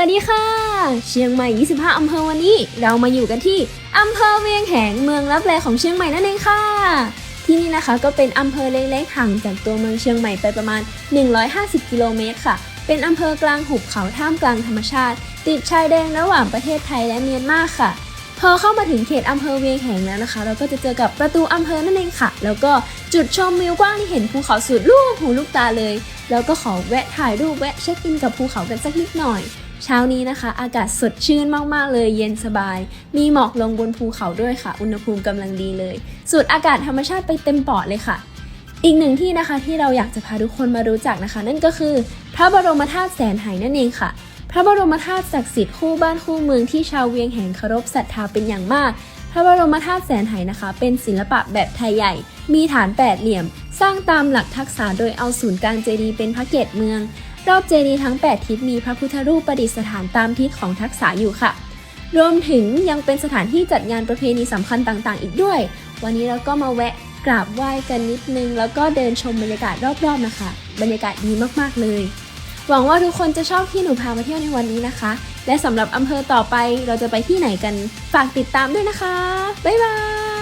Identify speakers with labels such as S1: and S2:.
S1: วัสดีค่ะ เชียงใหม่ 25 อำเภอวันนี้ เรามาอยู่กันที่อำเภอเวียงแหงเมืองรับแลของเชียงใหม่นั่นเองค่ะ ที่นี่นะคะก็เป็นอำเภอเล็กๆห่างจากตัวเมืองเชียงใหม่ไปประมาณ 150 กิโลเมตรค่ะ เป็นอำเภอกลางหุบเขาท่ามกลางธรรมชาติ ติดชายแดนระหว่างประเทศไทยและเมียนมาค่ะ พอเข้ามาถึงเขตอำเภอเวียงแหงแล้วนะคะ เราก็จะเจอกับประตูอำเภอนั่นเองค่ะ แล้วก็จุดชมวิวกว้างที่เห็นภูเขาสุดลูกหูลูกตาเลย แล้วก็ขอแวะถ่ายรูปแวะเช็คอินกับภูเขากันสักนิดหน่อย เช้านี้นะคะ อากาศสดชื่นมากๆ เลยเย็นสบาย มีหมอกลงบนภูเขาด้วยค่ะ อุณหภูมิกำลังดีเลย สูดอากาศธรรมชาติไปเต็มปอดเลยค่ะ อีกหนึ่งที่นะคะที่เราอยากจะพาทุกคนมารู้จักนะคะ นั่นก็คือ พระบรมธาตุแสนไหนั่นเองค่ะ พระบรมธาตุศักดิ์สิทธิ์คู่บ้านคู่เมืองที่ชาวเวียงแหงเคารพศรัทธาเป็นอย่างมาก พระบรมธาตุแสนไหนะคะ เป็นศิลปะแบบไทยใหญ่ มีฐานแปดเหลี่ยม สร้างตามหลักทักษะโดยเอาศูนย์กลางเจดีย์เป็นพระเกศเมือง รอบเจดีย์ทั้ง 8 ทิศมีพระพุทธรูปประดิษฐานตามทิศของทักษะอยู่ค่ะ รวมถึงยังเป็นสถานที่จัดงานประเพณีสำคัญต่างๆ อีกด้วย วันนี้เราก็มาแวะกราบไหว้กันนิดนึง แล้วก็เดินชมบรรยากาศรอบๆนะคะ บรรยากาศดีมากๆเลย หวังว่าทุกคนจะชอบที่หนูพามาเที่ยวในวันนี้นะคะ และสำหรับอำเภอต่อไปเราจะไปที่ไหนกัน ฝากติดตามด้วยนะคะ บ๊ายบาย